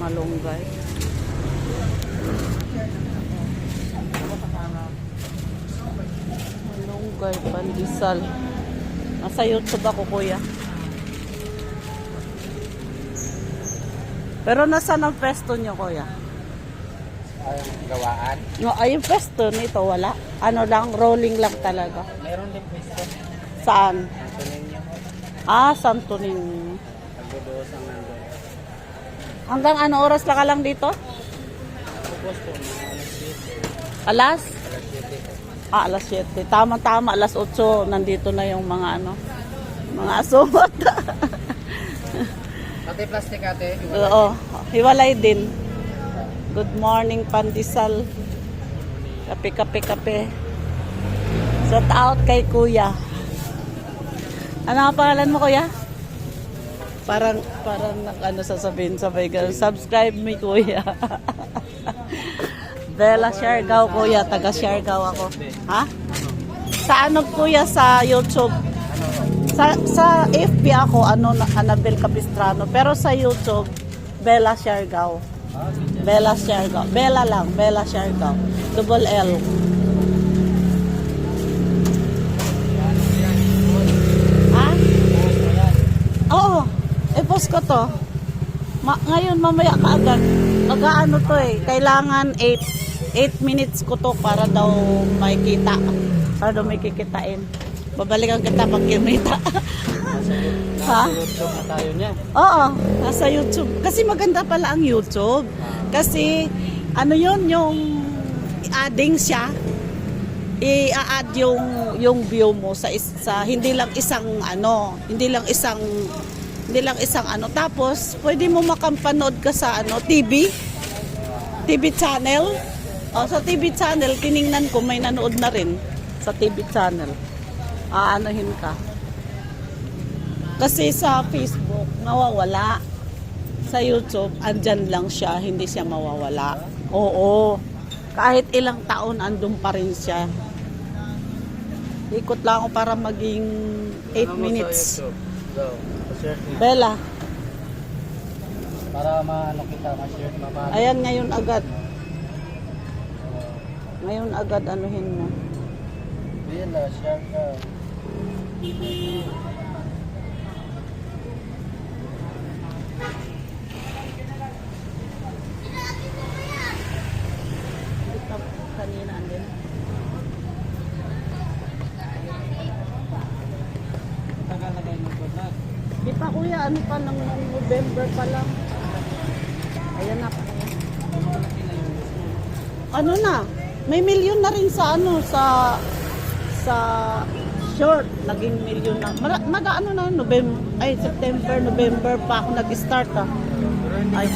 Malunggay. Malunggay, pandesal. Nasa YouTube ako, kuya. Pero nasaan ang pwesto niyo, kuya? Ay, gawaan. No, ay, yung pwesto nito, wala. Ano lang, rolling lang talaga. Meron din pwesto. Saan? Ito ninyo. Ah, Santo Niño. Pagduduos ang. Hanggang ano oras lang ka lang dito? Alas 7. Alas? Alas 7 po. Ah, alas 7. Tama-tama, alas 8. Nandito na yung mga ano, mga asumot. Pati plastic ate. Oo, hiwalay din. Good morning, pandesal. Kape, kape, kape. Shout out kay kuya. Ano ang pangalan mo, kuya? Parang, parang ano sasabihin sabay ganun. Subscribe me, kuya. Bella Siargao, kuya. Taga Siargao ako. Ha? Sa ano, kuya, sa YouTube? Sa, sa FB ako, ano, na- Annabel Capistrano. Pero sa YouTube, Bella Siargao. Bella Siargao. Bella lang, Bella Siargao. Double L. Ha? Oo. I-post ko to. Ma ngayon, mamaya ka agad. Mag-ano to eh. Kailangan 8 8 minutes ko to para daw may kita. Para daw may kikitain. Babalikan kita pag kimita. ha? YouTube na tayo niya. Oo, nasa YouTube. Kasi maganda pala ang YouTube. Kasi ano yun, yung adding siya, i-add yung yung view mo sa is, sa hindi lang isang ano, hindi lang isang hindi lang isang ano. Tapos pwede mo makampanood ka sa ano, TV. TV channel. O, sa TV channel, tiningnan ko may nanood na rin sa TV channel. Aanohin ka. Kasi sa Facebook, nawawala. Sa YouTube, andyan lang siya, hindi siya mawawala. Oo. Kahit ilang taon, andun pa rin siya. Ikot lang ako para maging 8 minutes. Pa-share niya. Bella, Para maano kita, ma-share, mapahal. ayan ngayon agad. Ngayon agad anuhin mo. Na, share ka. Kanina andin. Tagal na kayo mag-vlog. Di pa kuya, ano pa nung November pa lang. Ayan na. Ano na? May milyon na rin sa ano sa sa short naging milyon na. Mara, mag-ano na November ay September, November pa ako nag-start ah. Ay.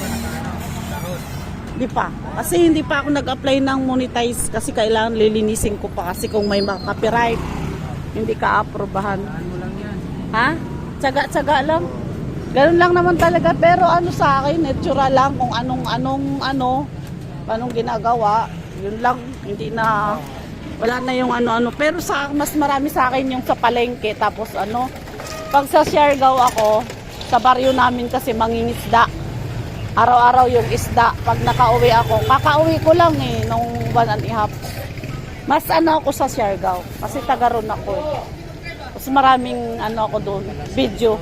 Di pa. Kasi hindi pa ako nag-apply ng monetize kasi kailangan lilinisin ko pa kasi kung may copyright hindi ka aprobahan. Ano lang yan. Ha? Tsaga-tsaga lang. Ganun lang naman talaga. Pero ano sa akin, natural lang kung anong, anong, ano, anong ginagawa. Yun lang. Hindi na, wala na yung ano-ano. Pero sa, mas marami sa akin yung sa palengke. Tapos ano, pag sa Siargao ako, sa baryo namin kasi mangingisda. Araw-araw yung isda. Pag nakauwi ako, kakauwi ko lang eh, nung one and a half. Mas ano ako sa Siargao. Kasi taga ron ako eh. Mas maraming ano ako doon, video.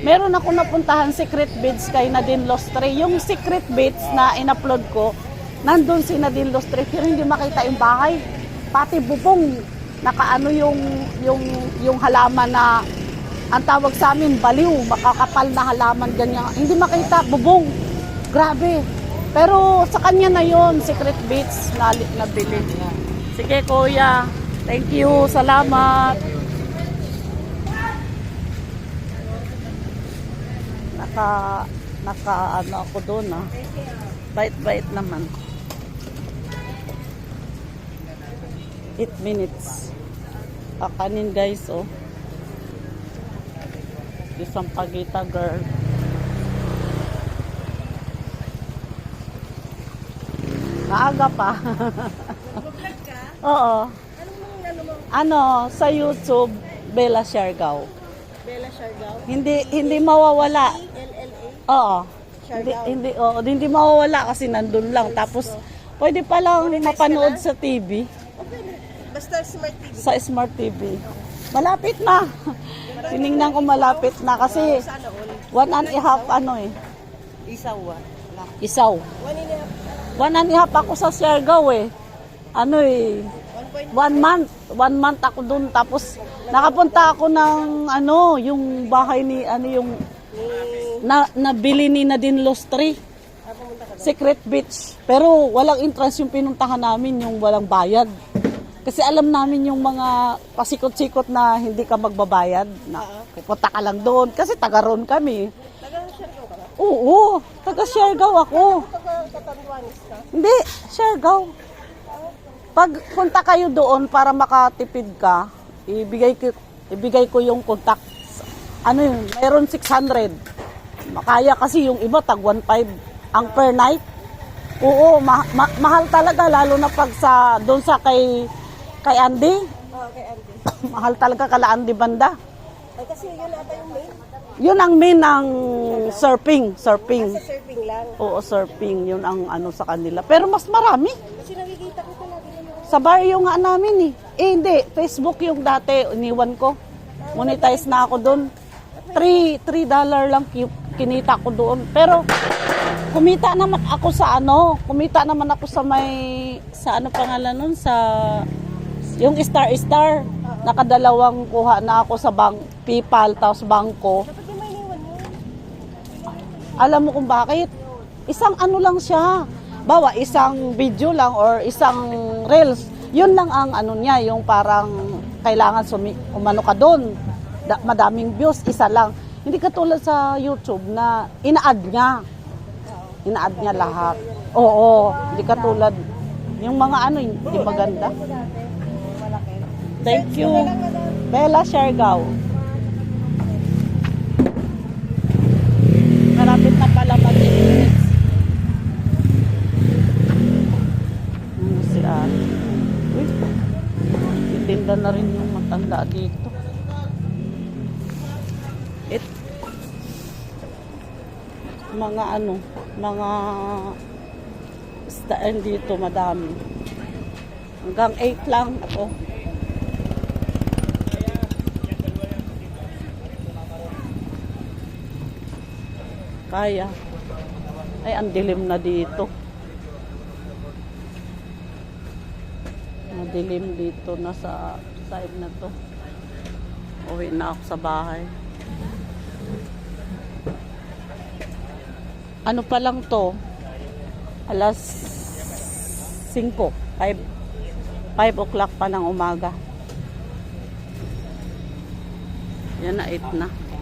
Meron ako napuntahan secret bits kay Nadine Lostre. Yung secret bits na in-upload ko, nandun si Nadine Lostre pero hindi makita yung bahay. Pati bubong, nakaano yung, yung, yung halaman na ang tawag sa amin, baliw, makakapal na halaman, ganyan. Hindi makita, bubong. Grabe. Pero sa kanya na yon secret bits na nabili. Sige kuya, thank you, salamat. Naka, naka ano ako doon ah. Bait-bait naman. 8 minutes. Kakanin guys oh. Isang pagita girl. Maaga pa. Oo. Ano, sa YouTube, Bella Siargao. Bella Siargao, Hindi hindi mawawala. Oo. Hindi, hindi, oo, hindi mawawala kasi nandun lang. Tapos, pwede pa lang mapanood sa TV, Basta smart TV. sa Smart TV. Malapit na. Tiningnan ko malapit na kasi one and a half ano eh, Isaw ah. Isaw. One and a half. One and a half ako sa Siargao eh. Ano eh, One month. One month ako dun. Tapos, nakapunta ako ng ano, yung bahay ni, ano yung, na, nabili ni Nadine Lostri. Secret Beach. Pero walang interest yung pinuntahan namin, yung walang bayad. Kasi alam namin yung mga pasikot-sikot na hindi ka magbabayad. Na pupunta ka lang doon. Kasi taga roon kami. Taga Siargao ka? Oo, taga Siargao ako. Hindi, Siargao. Pag punta kayo doon para makatipid ka, ibigay ko, ibigay ko yung contact. Ano yun, mayroon 600. Makaya kasi yung iba tag 1.5 ang per night. Oo, ma- ma- mahal talaga lalo na pag sa doon sa kay kay Andy. Oo, kay Andy. mahal talaga kala Andy banda. Ay, kasi yun ata yung main. Yun ang main ng surfing, surfing. Sa surfing lang. Oo, surfing, yun ang ano sa kanila. Pero mas marami. Kasi nakikita ko talaga yung Sa barrio nga namin eh. Eh hindi, Facebook yung dati, iniwan ko. Monetize na ako doon. 3 3 dollar lang ki- kinita ko doon. Pero kumita naman ako sa ano, kumita naman ako sa may sa ano pangalan nun sa yung Star Star. Nakadalawang kuha na ako sa bank, PayPal tapos bangko. Alam mo kung bakit? Isang ano lang siya. Bawa, isang video lang or isang reels. Yun lang ang ano niya, yung parang kailangan sumi umano ka doon. Da- madaming views, isa lang. Hindi katulad sa YouTube na ina-add niya. Ina-add niya lahat. Oo, hindi katulad. Yung mga ano, hindi maganda. Thank you. Bella Siargao. Malapit na pala mag. Ano si ate? Uy, na rin yung matanda dito. It, mga ano, mga staan dito madami. Hanggang 8 lang ako. Kaya. Ay, ang dilim na dito. Madilim dito na sa side na to. Uwi na ako sa bahay. Ano pa lang to? Alas 5. 5, 5 o'clock pa ng umaga. Yan na, 8 na.